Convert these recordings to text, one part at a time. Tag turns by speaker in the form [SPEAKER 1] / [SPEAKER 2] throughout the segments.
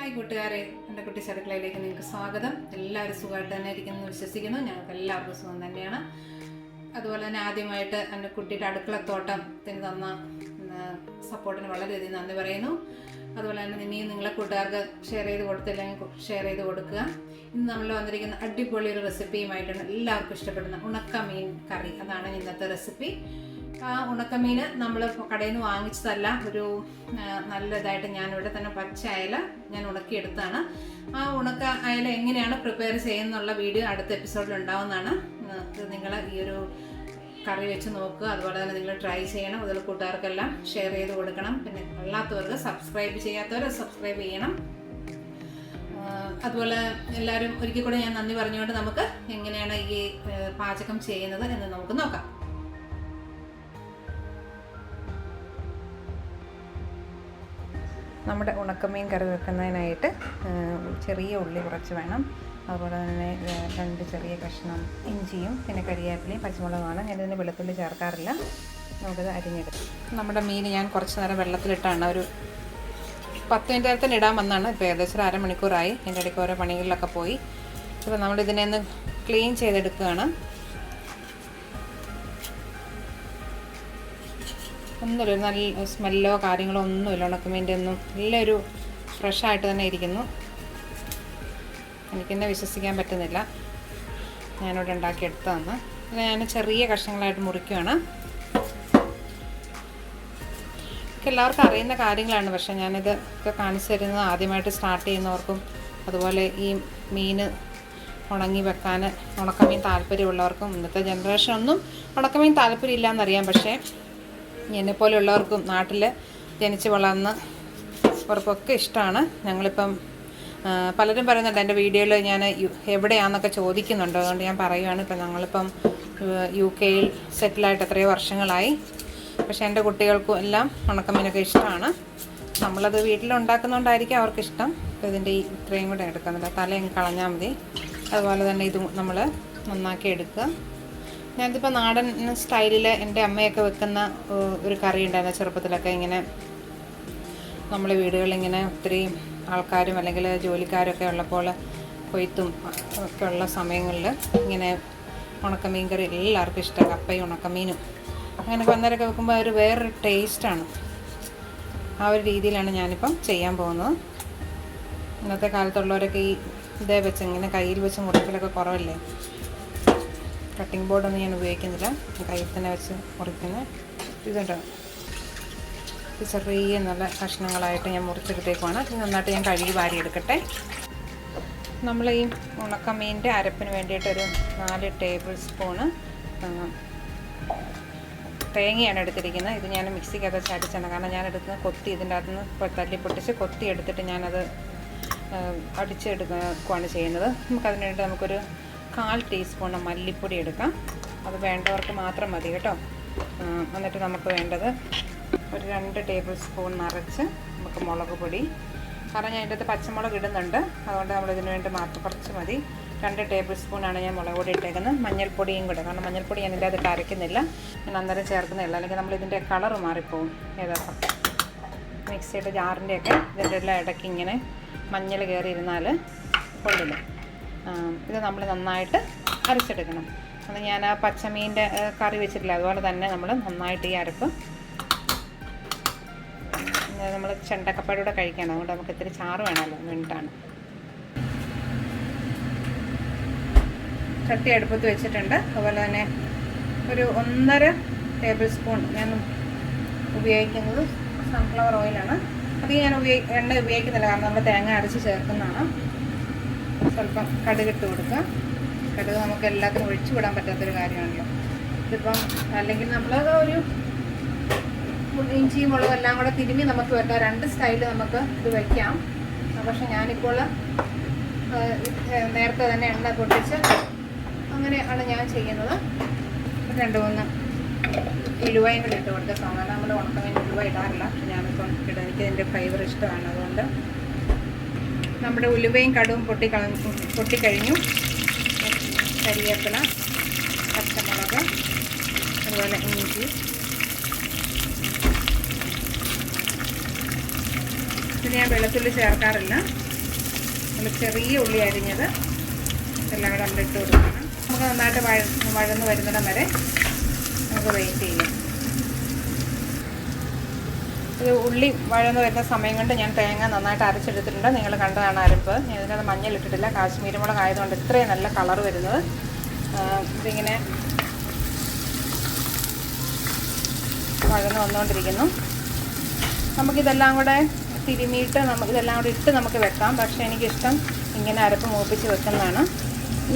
[SPEAKER 1] Hi കൂട്ടുകാരെ. എന്റെ കുട്ടി അടുക്കളയിലേക്ക് നിങ്ങൾക്ക് സ്വാഗതം. എല്ലാവരും സുഖമായിട്ട് തന്നെ ഇരിക്കുന്നു വിശ്വസിക്കുന്നു. ഞങ്ങൾക്ക് എല്ലാവർക്കും സുഖം തന്നെയാണ്. അതുപോലെ തന്നെ ആദ്യമായിട്ട് എന്റെ കുട്ടിയുടെ അടുക്കളത്തോട്ടത്തിന് തന്ന സപ്പോർട്ടിന് വളരെയധികം നന്ദി പറയുന്നു. അതുപോലെ തന്നെ ഇനിയും നിങ്ങളെ കൂട്ടുകാർക്ക് ഷെയർ ചെയ്ത് കൊടുത്തില്ലെങ്കിൽ ഷെയർ ചെയ്ത് കൊടുക്കുക. ഇന്ന് നമ്മൾ വന്നിരിക്കുന്ന അടിപൊളി ഒരു റെസിപ്പിയുമായിട്ടാണ് എല്ലാവർക്കും ഇഷ്ടപ്പെടുന്ന ഉണക്ക മീൻ കറി. അതാണ് ഇന്നത്തെ റെസിപ്പി ആ ഉണക്കമീൻ നമ്മൾ കടയിൽ നിന്ന് വാങ്ങിച്ചതല്ല. ഒരു നല്ല ഇതായിട്ട് ഇവിടെ തന്നെ പച്ച അയല ഞാൻ ഉണക്കിയെടുത്താണ്. ആ ഉണക്ക അയല എങ്ങനെയാണ് പ്രിപ്പയർ ചെയ്യുന്നുള്ള വീഡിയോ അടുത്ത എപ്പിസോഡിൽ ഉണ്ടാവുന്നതാണ്. നിങ്ങൾ ഈ ഒരു കറി വെച്ച് നോക്കുക. അതുപോലെ തന്നെ നിങ്ങൾ ട്രൈ ചെയ്യണം. അതുപോലെ കൂട്ടുകാർക്കെല്ലാം ഷെയർ ചെയ്ത് കൊടുക്കണം. പിന്നെ അല്ലാത്തവർക്ക് സബ്സ്ക്രൈബ് ചെയ്യാത്തവർ സബ്സ്ക്രൈബ് ചെയ്യണം. അതുപോലെ എല്ലാവരും ഒരിക്കൽ കൂടെ ഞാൻ നന്ദി പറഞ്ഞുകൊണ്ട് നമുക്ക് എങ്ങനെയാണ് ഈ പാചകം ചെയ്യുന്നത് എന്ന് നമുക്ക് നോക്കാം. നമ്മുടെ ഉണക്കമീൻ കറി വെക്കുന്നതിനായിട്ട് ചെറിയ ഉള്ളി കുറച്ച് വേണം. അതുപോലെ തന്നെ രണ്ട് ചെറിയ കഷ്ണം ഇഞ്ചിയും പിന്നെ കരിയാപ്പിലയും പച്ചമുളകുമാണ്. ഞാനിതിന് വെളുത്തുള്ളി ചേർക്കാറില്ല. നമുക്കത് അരിഞ്ഞെടുക്കാം. നമ്മുടെ മീൻ ഞാൻ കുറച്ച് നേരം വെള്ളത്തിലിട്ടാണ് ഒരു പത്ത് മിനിറ്റ് നേരത്തിന് ഇടാൻ വന്നാണ് ഇപ്പോൾ ഏകദേശം ഒരു അരമണിക്കൂറായി. എന്റെ ഇടയ്ക്ക് ഓരോ പണികളിലൊക്കെ പോയി. ഇപ്പോൾ നമ്മളിതിനെ ഒന്ന് ക്ലീൻ ചെയ്തെടുക്കുകയാണ്. ഒന്നുമില്ല ഒരു നല്ല സ്മെല്ലോ കാര്യങ്ങളോ ഒന്നുമില്ല ഉണക്കമീന്റെ ഒന്നും. നല്ലൊരു ഫ്രഷായിട്ട് തന്നെ ഇരിക്കുന്നു. എനിക്കെന്നെ വിശ്വസിക്കാൻ പറ്റുന്നില്ല. ഞാനിവിടെ ഉണ്ടാക്കിയെടുത്തതാണ്. പിന്നെ ഞാൻ ചെറിയ കഷ്ണങ്ങളായിട്ട് മുറിക്കുകയാണ് എല്ലാവർക്കും അറിയുന്ന കാര്യങ്ങളാണ് പക്ഷേ ഞാനിത് ഒക്കെ കാണിച്ചു തരുന്നത് ആദ്യമായിട്ട് സ്റ്റാർട്ട് ചെയ്യുന്നവർക്കും അതുപോലെ ഈ മീൻ ഉണങ്ങി വെക്കാൻ ഉണക്കമീൻ താല്പര്യമുള്ളവർക്കും ഇന്നത്തെ ജനറേഷനൊന്നും ഉണക്കമീൻ താല്പര്യമില്ല എന്നറിയാം പക്ഷേ എന്നെപ്പോലെയുള്ളവർക്കും നാട്ടിൽ ജനിച്ച് വളർന്ന് അവർക്കൊക്കെ ഇഷ്ടമാണ് ഞങ്ങളിപ്പം പലരും പറയുന്നുണ്ട് എന്റെ വീഡിയോയിൽ ഞാൻ എവിടെയാണെന്നൊക്കെ ചോദിക്കുന്നുണ്ട്. അതുകൊണ്ട് ഞാൻ പറയുകയാണ് ഇപ്പം ഞങ്ങളിപ്പം യു- കെയിൽ സെറ്റിലായിട്ട് എത്രയോ വർഷങ്ങളായി. പക്ഷേ എന്റെ കുട്ടികൾക്കും എല്ലാം ഉണക്കമീനൊക്കെ ഇഷ്ടമാണ് നമ്മളത് വീട്ടിലുണ്ടാക്കുന്നതുകൊണ്ടായിരിക്കും അവർക്കിഷ്ടം. ഇതിന്റെ ഈ ഇത്രയും കൂടെ എടുക്കുന്നില്ല തലയും കളഞ്ഞാൽ മതി. അതുപോലെ തന്നെ ഇത് നമ്മൾ നന്നാക്കി എടുക്കുക. ഞാനിതിപ്പോൾ നാടൻ സ്റ്റൈലിൽ എന്റെ അമ്മയൊക്കെ വെക്കുന്ന ഒരു കറി ഉണ്ടായിരുന്നു ചെറുപ്പത്തിലൊക്കെ. ഇങ്ങനെ നമ്മളെ വീടുകളിൽ ഇങ്ങനെ ഒത്തിരി ആൾക്കാരും അല്ലെങ്കിൽ ജോലിക്കാരൊക്കെ ഉള്ളപ്പോൾ കൊയ്ത്തും ഒക്കെ ഉള്ള സമയങ്ങളിൽ ഇങ്ങനെ ഉണക്കമീൻ കറി എല്ലാവർക്കും ഇഷ്ടം. കപ്പയും ഉണക്കമീനും അങ്ങനെ അന്നേരമൊക്കെ വെക്കുമ്പോൾ ഒരു വേറൊരു ടേസ്റ്റാണ്. ആ ഒരു രീതിയിലാണ് ഞാനിപ്പം ചെയ്യാൻ പോകുന്നത്. ഇന്നത്തെ കാലത്തുള്ളവരൊക്കെ ഈ ഇതേ വെച്ച് ഇങ്ങനെ കയ്യിൽ വെച്ച് മുറിക്കലൊക്കെ കുറവല്ലേ? കട്ടിംഗ് ബോർഡൊന്നും ഞാൻ ഉപയോഗിക്കുന്നില്ല. കയ്യിൽ തന്നെ വെച്ച് മുറിക്കുന്നത് ഇത് ചെറിയ നല്ല കഷ്ണങ്ങളായിട്ട് ഞാൻ മുറിച്ചെടുത്തേക്കുവാണ്. നന്നായിട്ട് ഞാൻ കഴുകി വാരിയെടുക്കട്ടെ. നമ്മൾ ഈ ഉണക്കമീന്റെ അരപ്പിന് വേണ്ടിയിട്ടൊരു നാല് ടേബിൾ സ്പൂണ് തേങ്ങയാണ് എടുത്തിരിക്കുന്നത്. ഇത് ഞാൻ മിക്സിക്കകത്ത് ചടിച്ചാണ് കാരണം ഞാൻ എടുക്കുന്ന കൊത്തി ഇതിന്റെ അകത്ത് നിന്ന് തല്ലി പൊട്ടിച്ച് കൊത്തി എടുത്തിട്ട് ഞാനത് അടിച്ചെടുക്കുകയാണ് ചെയ്യുന്നത്. നമുക്കതിന് വേണ്ടി നമുക്കൊരു കാൽ ടീസ്പൂൺ മല്ലിപ്പൊടി എടുക്കാം. അത് വേണ്ടവർക്ക് മാത്രം മതി കേട്ടോ. എന്നിട്ട് നമുക്ക് വേണ്ടത് ഒരു രണ്ട് ടേബിൾ സ്പൂൺ നിറച്ച് നമുക്ക് മുളക് പൊടി. കാരണം ഞാൻ ഇതിന്റെ പച്ചമുളക് ഇടുന്നുണ്ട്. അതുകൊണ്ട് നമ്മൾ ഇതിന് വേണ്ടി മാത്രം കുറച്ച് മതി. രണ്ട് ടേബിൾ സ്പൂണാണ് ഞാൻ മുളക് പൊടി ഇട്ടേക്കുന്നത്. മഞ്ഞൾപ്പൊടിയും കൂടെ. കാരണം മഞ്ഞൾപ്പൊടി ഞാൻ ഇതിന്റെ അത് കരയ്ക്കുന്നില്ല ഞാൻ അന്നേരം ചേർക്കുന്നില്ല. അല്ലെങ്കിൽ നമ്മൾ ഇതിന്റെ കളർ മാറിപ്പോവും. ഏതാ മിക്സിയുടെ ജാറിന്റെയൊക്കെ ഇതിന്റെ എല്ലാം ഇടയ്ക്ക് ഇങ്ങനെ മഞ്ഞൾ കയറി ഇരുന്നാൽ കൊള്ളില്ല. ഇത് നമ്മൾ നന്നായിട്ട് അരച്ചെടുക്കണം. അത് ഞാൻ ആ പച്ചമീന്റെ കറി വെച്ചിട്ടില്ല. അതുപോലെ തന്നെ നമ്മൾ നന്നായിട്ട് ഈ അരപ്പ് നമ്മൾ ചെണ്ടക്കപ്പഴൂടെ കഴിക്കണം. അതുകൊണ്ട് നമുക്ക് ഇത്തിരി ചാറ് വേണമല്ലോ വേണ്ടിയിട്ടാണ് ചട്ടി അടുപ്പത്ത് വെച്ചിട്ടുണ്ട്. അതുപോലെ തന്നെ ഒരു ഒന്നര ടേബിൾ സ്പൂൺ ഞാൻ ഉപയോഗിക്കുന്നത് സൺഫ്ലവർ ഓയിലാണ് അത് ഞാൻ ഉപയോഗി എണ്ണ ഉപയോഗിക്കുന്നില്ല. കാരണം നമ്മൾ തേങ്ങ അരച്ച് ചേർക്കുന്നതാണ്. സ്വല്പം കടുകിട്ട് കൊടുക്കുക. കടുക് നമുക്ക് എല്ലാത്തിനും ഒഴിച്ചു വിടാൻ പറ്റാത്തൊരു കാര്യമാണല്ലോ. ഇതിപ്പം അല്ലെങ്കിൽ നമ്മൾ ഒരു ഇഞ്ചിയും മുളകും എല്ലാം കൂടെ തിരുമ്മി നമുക്ക് വെക്കാം രണ്ട് സ്റ്റൈൽ നമുക്ക് ഇത് വയ്ക്കാം പക്ഷെ ഞാനിപ്പോൾ നേരത്തെ തന്നെ എണ്ണ പൊട്ടിച്ച് അങ്ങനെയാണ് ഞാൻ ചെയ്യുന്നത്. രണ്ട് മൂന്ന് ഇലുവയും കൂടി ഇട്ട് കൊടുത്ത സാധാരണ നമ്മൾ ഉണക്കമീൻ ഇലുവ ഇടാറില്ല. ഞാനിപ്പം ഇടാൻ എനിക്ക് ഇതിന്റെ ഫ്ലേവർ ഇഷ്ടമാണ്. അതുകൊണ്ട് നമ്മുടെ ഉലുവയും കടുവും പൊട്ടി പൊട്ടിക്കഴിഞ്ഞു. കരിയേപ്പില പച്ചമുളക് അതുപോലെ ഇഞ്ചി. ഇത് ഞാൻ വെളുത്തുള്ളി ചേർക്കാറില്ല. നമ്മൾ ചെറിയ ഉള്ളി അരിഞ്ഞത് എല്ലാം കൂടെ നമ്മൾ ഇട്ട് കൊടുക്കണം. നമുക്ക് നന്നായിട്ട് വഴ വഴന്ന് വരുന്നിടം വരെ നമുക്ക് വെയിറ്റ് ചെയ്യാം. ഇത് ഉള്ളി വഴന്ന് വരുന്ന സമയം കൊണ്ട് ഞാൻ തേങ്ങ നന്നായിട്ട് അരച്ചെടുത്തിട്ടുണ്ട്. നിങ്ങൾ കണ്ടതാണ് അരപ്പ്. ഞാൻ ഇതിനകത്ത് മഞ്ഞൾ ഇട്ടിട്ടില്ല കാശ്മീരി മുളക് ആയതുകൊണ്ട് ഇത്രയും നല്ല കളർ വരുന്നത്. ഇതിങ്ങനെ വഴന്ന് വന്നുകൊണ്ടിരിക്കുന്നു. നമുക്കിതെല്ലാം കൂടെ തിരുമിയിട്ട് നമുക്ക് ഇതെല്ലാം കൂടെ ഇട്ട് നമുക്ക് വെക്കാം. പക്ഷേ എനിക്കിഷ്ടം ഇങ്ങനെ അരപ്പ് മൂപ്പിച്ച് വെക്കുന്നതാണ്.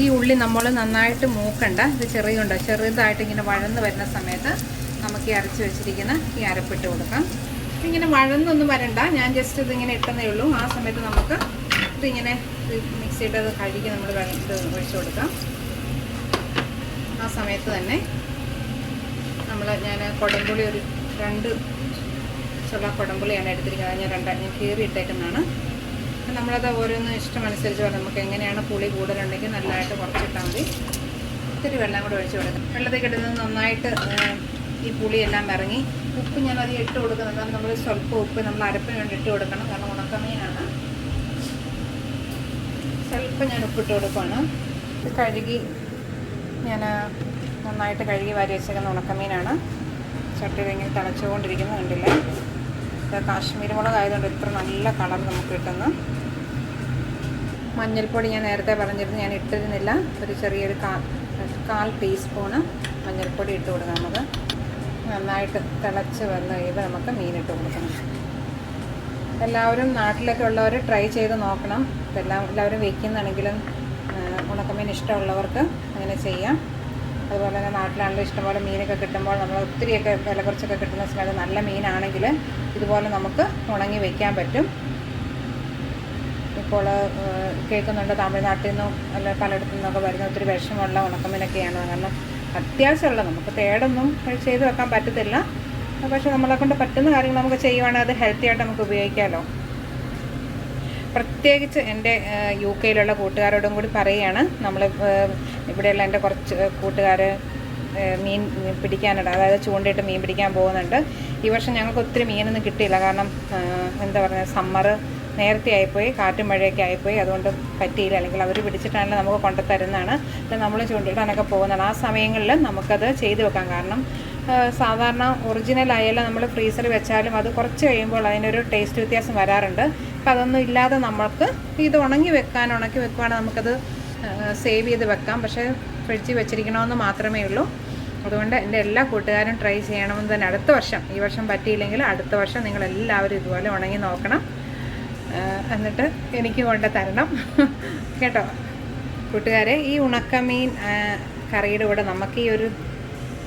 [SPEAKER 1] ഈ ഉള്ളി നമ്മൾ നന്നായിട്ട് മൂക്കണ്ട. ഇത് ചെറിയുണ്ട് ചെറുതായിട്ട് ഇങ്ങനെ വഴന്ന് വരുന്ന സമയത്ത് നമുക്ക് ഈ അരച്ച് വെച്ചിരിക്കുന്ന ഈ അരപ്പിട്ട് കൊടുക്കാം. ഇങ്ങനെ വഴന്നൊന്നും വരണ്ട. ഞാൻ ജസ്റ്റ് ഇതിങ്ങനെ ഇട്ടെന്നേ ഉള്ളൂ. ആ സമയത്ത് നമുക്ക് ഇതിങ്ങനെ മിക്സിയിട്ട് അത് കഴുകി നമ്മൾ ഇത് ഒഴിച്ചു കൊടുക്കാം. ആ സമയത്ത് തന്നെ നമ്മൾ ഞാൻ കുടംപുളി ഒരു രണ്ട് ചുള്ള കുടംപുളിയാണ് എടുത്തിരിക്കുന്നത്. ഞാൻ രണ്ടാ ഞാൻ കീറി ഇട്ടേക്കുന്നതാണ്. നമ്മളത് ഓരോന്ന് ഇഷ്ടമനുസരിച്ച് നമുക്ക് എങ്ങനെയാണ് പുളി കൂടുതലുണ്ടെങ്കിൽ നല്ലതായിട്ട് കുറച്ചിട്ടാൽ മതി. ഇത്തിരി വെള്ളം കൂടെ ഒഴിച്ച് കൊടുക്കാം. വെള്ളത്തിൽ കിട്ടുന്നത് നന്നായിട്ട് ഈ പുളിയെല്ലാം ഇറങ്ങി ഉപ്പ് ഞാൻ അധികം ഇട്ട് കൊടുക്കുന്നത് കാരണം നമ്മൾ സ്വല്പം ഉപ്പ് നമ്മൾ അരപ്പിന് വേണ്ടി ഇട്ട് കൊടുക്കണം. കാരണം ഉണക്കമീനാണ് സ്വല്പം ഞാൻ ഉപ്പിട്ട് കൊടുക്കുകയാണ് കഴുകി ഞാൻ നന്നായിട്ട് കഴുകി വാരി വെച്ചേക്കുന്ന ഉണക്കമീനാണ് ചട്ടി ഇങ്ങനെ തിളച്ചുകൊണ്ടിരിക്കുന്നത് കണ്ടില്ല? ഇത് കാശ്മീരി മുളക് ആയതുകൊണ്ട് ഇത്ര നല്ല കളർ നമുക്ക് കിട്ടുന്നു. മഞ്ഞൾപ്പൊടി ഞാൻ നേരത്തെ പറഞ്ഞിരുന്നു ഞാൻ ഇട്ടിരുന്നില്ല. ഒരു ചെറിയൊരു കാൽ കാൽ ടീസ്പൂണ് മഞ്ഞൾപ്പൊടി ഇട്ട് കൊടുക്കാം നമുക്ക്. നന്നായിട്ട് തിളച്ച് വന്ന് കഴിയുമ്പോൾ നമുക്ക് മീനിട്ട് കൊടുക്കണം. എല്ലാവരും നാട്ടിലൊക്കെ ഉള്ളവർ ട്രൈ ചെയ്ത് നോക്കണം. ഇതെല്ലാം എല്ലാവരും വെക്കുന്നാണെങ്കിലും ഉണക്കമീൻ ഇഷ്ടമുള്ളവർക്ക് അങ്ങനെ ചെയ്യാം. അതുപോലെ തന്നെ നാട്ടിലാണെങ്കിലും ഇഷ്ടംപോലെ മീനൊക്കെ കിട്ടുമ്പോൾ നമ്മൾ ഒത്തിരിയൊക്കെ വില കുറച്ചൊക്കെ കിട്ടുന്ന സമയത്ത് നല്ല മീനാണെങ്കിൽ ഇതുപോലെ നമുക്ക് ഉണങ്ങി വയ്ക്കാൻ പറ്റും. ഇപ്പോൾ കേൾക്കുന്നുണ്ട് തമിഴ്നാട്ടിൽ നിന്നും അല്ല പലയിടത്തു നിന്നൊക്കെ വരുന്ന ഒത്തിരി വിഷമുള്ള ഉണക്കമീനൊക്കെയാണ്. കാരണം അത്യാവശ്യമുള്ള നമുക്ക് തേടൊന്നും ചെയ്ത് വെക്കാൻ പറ്റത്തില്ല. പക്ഷെ നമ്മളെ കൊണ്ട് പറ്റുന്ന കാര്യങ്ങൾ നമുക്ക് ചെയ്യുവാണെങ്കിൽ അത് ഹെൽത്തി ആയിട്ട് നമുക്ക് ഉപയോഗിക്കാമല്ലോ പ്രത്യേകിച്ച് എന്റെ യു കെയിലുള്ള കൂട്ടുകാരോടും കൂടി പറയുകയാണ്. നമ്മൾ ഇവിടെയുള്ള എന്റെ കുറച്ച് കൂട്ടുകാർ മീൻ പിടിക്കാനുണ്ട് അതായത് ചൂണ്ടയിട്ട് മീൻ പിടിക്കാൻ പോകുന്നുണ്ട്. ഈ വർഷം ഞങ്ങൾക്ക് ഒത്തിരി മീനൊന്നും കിട്ടിയില്ല. കാരണം എന്താ പറയുക സമ്മർ നേരത്തെ ആയിപ്പോയി കാറ്റും മഴയൊക്കെ ആയിപ്പോയി. അതുകൊണ്ട് പറ്റിയില്ല. അല്ലെങ്കിൽ അവർ പിടിച്ചിട്ടാണല്ലോ നമുക്ക് കൊണ്ടുത്തരുന്നതാണ്. തരുന്നതാണ് ഇത് നമ്മൾ ചൂണ്ടിയിടാനൊക്കെ പോകുന്നതാണ്. ആ സമയങ്ങളിൽ നമുക്കത് ചെയ്തു വെക്കാം. കാരണം സാധാരണ ഒറിജിനൽ ആയാലും നമ്മൾ ഫ്രീസറിൽ വെച്ചാലും അത് കുറച്ച് കഴിയുമ്പോൾ അതിനൊരു ടേസ്റ്റ് വ്യത്യാസം വരാറുണ്ട്. അപ്പം അതൊന്നും ഇല്ലാതെ നമ്മൾക്ക് ഇത് ഉണങ്ങി വെക്കാൻ ഉണക്കി വെക്കുവാണെങ്കിൽ നമുക്കത് സേവ് ചെയ്ത് വെക്കാം. പക്ഷേ ഫ്രിഡ്ജിൽ വെച്ചിരിക്കണമെന്ന് മാത്രമേ ഉള്ളൂ. അതുകൊണ്ട് എന്റെ എല്ലാ കൂട്ടുകാരും ട്രൈ ചെയ്യണമെന്ന് തന്നെ. അടുത്ത വർഷം ഈ വർഷം പറ്റിയില്ലെങ്കിൽ അടുത്ത വർഷം നിങ്ങളെല്ലാവരും ഇതുപോലെ ഉണങ്ങി നോക്കണം. എന്നിട്ട് എനിക്ക് കൊണ്ട് തരണം. കേട്ടോ? കൂട്ടുകാരെ ഈ ഉണക്കമീൻ കറിയുടെ കൂടെ നമുക്ക് ഈ ഒരു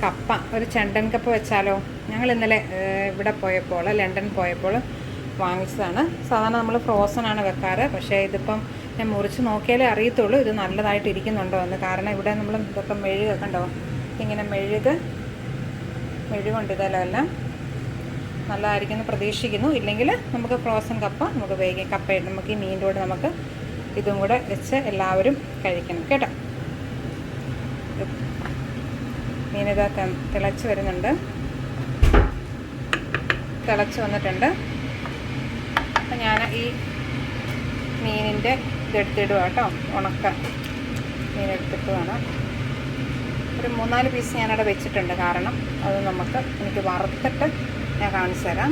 [SPEAKER 1] കപ്പ ഒരു ചെണ്ടൻ കപ്പ വെച്ചാലോ? ഞങ്ങൾ ഇന്നലെ ഇവിടെ പോയപ്പോൾ ലണ്ടൻ പോയപ്പോൾ വാങ്ങിച്ചതാണ്. സാധാരണ നമ്മൾ ഫ്രോസൺ ആണ് വെക്കാറ്. പക്ഷേ ഇതിപ്പം ഞാൻ മുറിച്ച് നോക്കിയാലേ അറിയത്തുള്ളൂ. ഇത് നല്ലതായിട്ട് ഇരിക്കുന്നുണ്ടോ എന്ന്. കാരണം ഇവിടെ നമ്മൾ ഇതൊക്കെ മെഴുകൊക്കെ ഉണ്ടോ? ഇങ്ങനെ മെഴുക് മെഴുകുണ്ട് ഇതെല്ലാം. എല്ലാം നല്ലതായിരിക്കുമെന്ന് പ്രതീക്ഷിക്കുന്നു. ഇല്ലെങ്കിൽ നമുക്ക് ഫ്രോസൺ കപ്പ നമുക്ക് വേഗം കപ്പ നമുക്ക് ഈ മീനിന്റെ കൂടെ നമുക്ക് ഇതും കൂടെ വെച്ച് എല്ലാവരും കഴിക്കണം. കേട്ടോ? മീനിത തിളച്ച് വരുന്നുണ്ട്. തിളച്ച് വന്നിട്ടുണ്ട്. അപ്പം ഞാൻ ഈ മീനിന്റെ ഇതെടുത്തിടുക കേട്ടോ. ഉണക്ക മീനെടുത്തിട്ട് വേണം. ഒരു മൂന്നാൽ പീസ് ഞാനവിടെ വെച്ചിട്ടുണ്ട്. കാരണം അത് നമുക്ക് എനിക്ക് വറുത്തിട്ട് ഞാൻ കാണിച്ചു തരാം.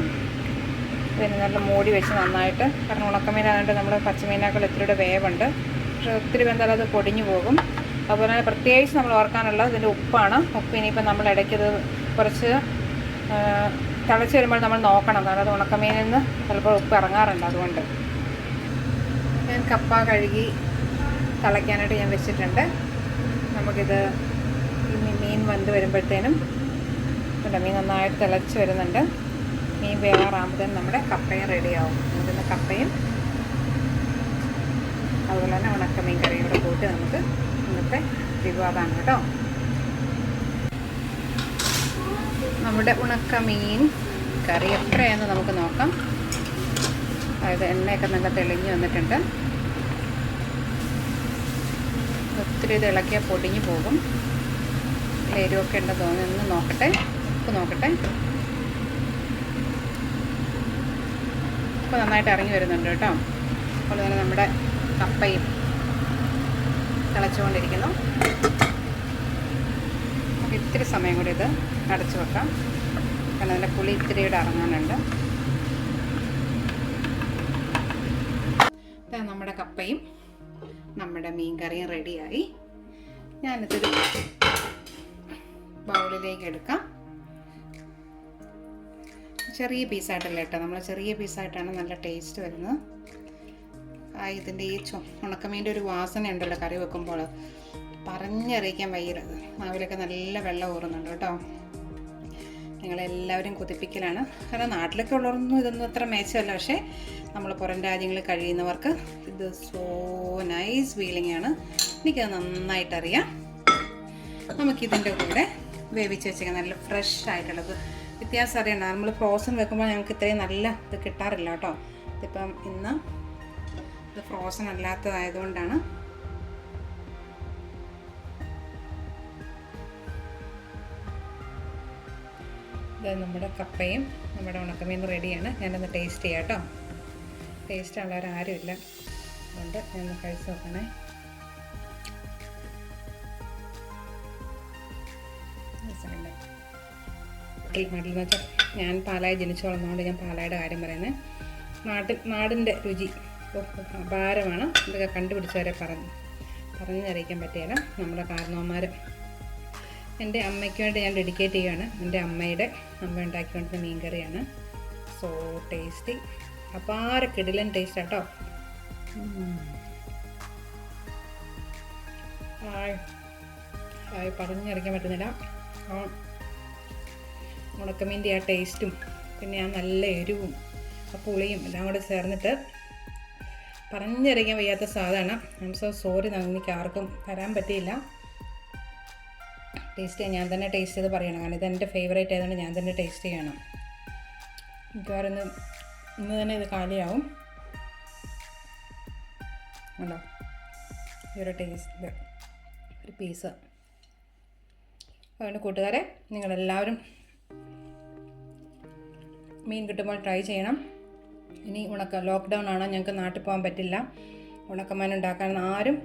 [SPEAKER 1] പിന്നെ നല്ല മൂടി വെച്ച് നന്നായിട്ട് കാരണം ഉണക്കമീനായതുകൊണ്ട് നമ്മൾ പച്ചമീനേക്കാൾ ഇത്തിരിയുടെ വേവുണ്ട്. പക്ഷേ ഒത്തിരി വെന്താൽ അത് പൊടിഞ്ഞു പോകും. അതുപോലെ തന്നെ പ്രത്യേകിച്ച് നമ്മൾ ഓർക്കാനുള്ളത് ഇതിന്റെ ഉപ്പാണ്. ഉപ്പ് ഇനിയിപ്പോൾ നമ്മൾ ഇടയ്ക്കത് കുറച്ച് തിളച്ച് വരുമ്പോൾ നമ്മൾ നോക്കണം. കാരണം അത് ഉണക്കമീനിൽ നിന്ന് ചിലപ്പോൾ ഉപ്പ് ഇറങ്ങാറുണ്ട് അതുകൊണ്ട്. ഞാൻ കപ്പ കഴുകി തിളയ്ക്കാനായിട്ട് ഞാൻ വെച്ചിട്ടുണ്ട്. നമുക്കിത് ഈ മീൻ വന്ന് വരുമ്പോഴത്തേനും കണ്ടോ മീൻ നന്നായിട്ട് തിളച്ച് വരുന്നുണ്ട്. മീൻ വേവാറാകുമ്പോഴത്തേനും നമ്മുടെ കപ്പയും റെഡിയാവും നമുക്കിന്ന് കപ്പയും അതുപോലെ തന്നെ ഉണക്കമീൻ കറിയും കൂടെ കൂട്ടി നമുക്ക് ഇന്നത്തെ വിവാദമാണ് കേട്ടോ. നമ്മുടെ ഉണക്കമീൻ കറി എത്രയാണെന്ന് നമുക്ക് നോക്കാം. അതായത് എണ്ണയൊക്കെ നല്ല തെളിഞ്ഞ് വന്നിട്ടുണ്ട്. ഒത്തിരി ഇത് ഇളക്കിയാൽ പൊടിഞ്ഞു പോകും. എരിവൊക്കെ ഉണ്ടെന്ന് തോന്നുന്നു. നോക്കട്ടെ. ഉപ്പ് നോക്കട്ടെ. ഉപ്പ് നന്നായിട്ട് ഇറങ്ങി വരുന്നുണ്ട് കേട്ടോ. അതുപോലെ തന്നെ നമ്മുടെ കപ്പയും തിളച്ചുകൊണ്ടിരിക്കുന്നു. നമുക്ക് ഇത്തിരി സമയം കൂടി ഇത് അടച്ചു വെക്കാം. കാരണം അതിന്റെ പുളി ഇത്തിരി കൂടെ ഇറങ്ങാനുണ്ട്. നമ്മുടെ കപ്പയും നമ്മുടെ മീൻ കറിയും റെഡിയായി ഞാനിതൊരു ബൗളിലേക്ക് എടുക്കാം. ചെറിയ പീസായിട്ടല്ല കേട്ടോ. നമ്മൾ ചെറിയ പീസായിട്ടാണ് നല്ല ടേസ്റ്റ് വരുന്നത്. ആ ഇതിന്റെ ഈ ചൊ ഉണക്കമീന്റെ ഒരു വാസന ഉണ്ടല്ലോ കറി വെക്കുമ്പോൾ. പറഞ്ഞറിയിക്കാൻ വയ്യരുത്. മാവിലൊക്കെ നല്ല വെള്ളം ഊറുന്നുണ്ട് കേട്ടോ. നിങ്ങളെല്ലാവരും കൊതിപ്പിക്കലാണ്. കാരണം നാട്ടിലൊക്കെ ഉള്ളവർക്കൊന്നും ഇതൊന്നും അത്ര മേച്ചമല്ല പക്ഷേ നമ്മൾ പുറം രാജ്യങ്ങളിൽ കഴിയുന്നവർക്ക് ഇത് സോ നൈസ് ഫീലിംഗ് ആണ്. എനിക്കത് നന്നായിട്ടറിയാം. നമുക്കിതിന്റെ കൂടെ വേവിച്ച് വെച്ചേക്കാം. നല്ല ഫ്രഷ് ആയിട്ടുള്ളത്. വ്യത്യാസം അറിയണ്ട. നമ്മൾ ഫ്രോസൺ വെക്കുമ്പോൾ ഞങ്ങൾക്ക് ഇത്രയും നല്ല ഇത് കിട്ടാറില്ല കേട്ടോ ഇതിപ്പം ഇന്ന് ഇത് ഫ്രോസൺ അല്ലാത്തതായതുകൊണ്ടാണ്. ഇത് നമ്മുടെ കപ്പയും നമ്മുടെ ഉണക്കമീൻ റെഡിയാണ്. ഞാനൊന്ന് ടേസ്റ്റ് ചെയ്യാം കേട്ടോ ടേസ്റ്റ് ഉള്ളവരാരുമില്ല അതുകൊണ്ട് ഞാൻ കഴിച്ച് നോക്കണേ. നാട്ടിൽ നാട്ടിൽ എന്ന് വെച്ചാൽ ഞാൻ പാലായി ജനിച്ചു ഞാൻ പാലായുടെ കാര്യം പറയുന്നത് നാട്ടിൽ നാടിന്റെ രുചി ഭാരമാണ്. ഇതൊക്കെ കണ്ടുപിടിച്ചവരെ പറഞ്ഞു. പറഞ്ഞറിയിക്കാൻ പറ്റിയല്ല. നമ്മുടെ കാരണവന്മാർ. എന്റെ അമ്മയ്ക്ക് വേണ്ടി ഞാൻ ഡെഡിക്കേറ്റ് ചെയ്യുകയാണ്. എന്റെ അമ്മയുടെ അമ്മ ഉണ്ടാക്കിക്കൊണ്ടിരുന്ന മീൻ കറിയാണ് സോ ടേസ്റ്റി അപാര കിടിലൻ ടേസ്റ്റ് കേട്ടോ ഹായ് ഹായ് പറഞ്ഞറിയിക്കാൻ പറ്റുന്നില്ല. ഉണക്കമീന്റെ ആ ടേസ്റ്റും പിന്നെ ആ നല്ല എരിവും ആ പുളിയും എല്ലാം കൂടെ ചേർന്നിട്ട് പറഞ്ഞറിയിക്കാൻ വയ്യാത്ത സാധനമാണ് ഐ എം സോ സോറി എനിക്ക് ആർക്കും തരാൻ പറ്റിയില്ല. ടേസ്റ്റ് ഞാൻ തന്നെ ടേസ്റ്റ് ചെയ്ത് പറയണം. കാരണം ഇതെന്റെ ഫേവറേറ്റ് ആയതുകൊണ്ട് ഞാൻ തന്നെ ടേസ്റ്റ് ചെയ്യണം. മിക്കവാറും ഇന്ന് ഇന്ന് തന്നെ ഇത് കാലിയാവും. ഈ ഒരു ടേസ്റ്റ് ഒരു പീസ് അതുകൊണ്ട് കൂട്ടുകാരെ നിങ്ങളെല്ലാവരും മീൻ കിട്ടുമ്പോൾ ട്രൈ ചെയ്യണം. ഇനി ഉണക്ക ലോക്ക്ഡൗൺ ആണ് ഞങ്ങൾക്ക് നാട്ടിൽ പോകാൻ പറ്റില്ല. ഉണക്കമാൻ ഉണ്ടാക്കാൻ ആരും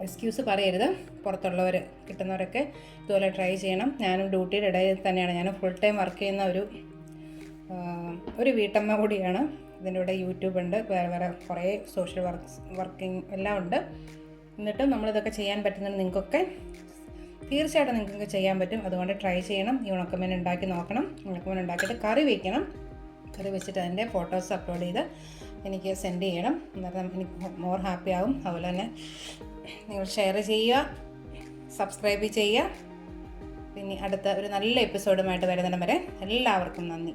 [SPEAKER 1] എക്സ്ക്യൂസ് പറയരുത്. പുറത്തുള്ളവർ കിട്ടുന്നവരൊക്കെ ഇതുപോലെ ട്രൈ ചെയ്യണം. ഞാനും ഡ്യൂട്ടിയുടെ ഇടയിൽ തന്നെയാണ്. ഞാൻ ഫുൾ ടൈം വർക്ക് ചെയ്യുന്ന ഒരു ഒരു വീട്ടമ്മ കൂടിയാണ്. ഇതിന്റെ കൂടെ യൂട്യൂബ് ഉണ്ട്. വേറെ വേറെ കുറേ സോഷ്യൽ വർക്ക്സ് വർക്കിംഗ് എല്ലാം ഉണ്ട്. എന്നിട്ടും നമ്മളിതൊക്കെ ചെയ്യാൻ പറ്റുന്നുണ്ട് നിങ്ങൾക്കൊക്കെ തീർച്ചയായിട്ടും നിങ്ങൾക്ക് ചെയ്യാൻ പറ്റും. അതുകൊണ്ട് ട്രൈ ചെയ്യണം. ഈ ഉണക്കമീൻ ഉണ്ടാക്കി നോക്കണം. ഉണക്കമീൻ ഉണ്ടാക്കിയിട്ട് കറി വയ്ക്കണം കറി വെച്ചിട്ട് അതിന്റെ ഫോട്ടോസ് അപ്ലോഡ് ചെയ്ത് എനിക്ക് സെൻഡ് ചെയ്യണം. അന്നേരം എനിക്ക് മോർ ഹാപ്പി ആവും. അതുപോലെ തന്നെ നിങ്ങൾ ഷെയർ ചെയ്യുക സബ്സ്ക്രൈബ് ചെയ്യുക. പിന്നെ അടുത്ത ഒരു നല്ല എപ്പിസോഡുമായിട്ട് വരുന്നിടം വരെ എല്ലാവർക്കും നന്ദി.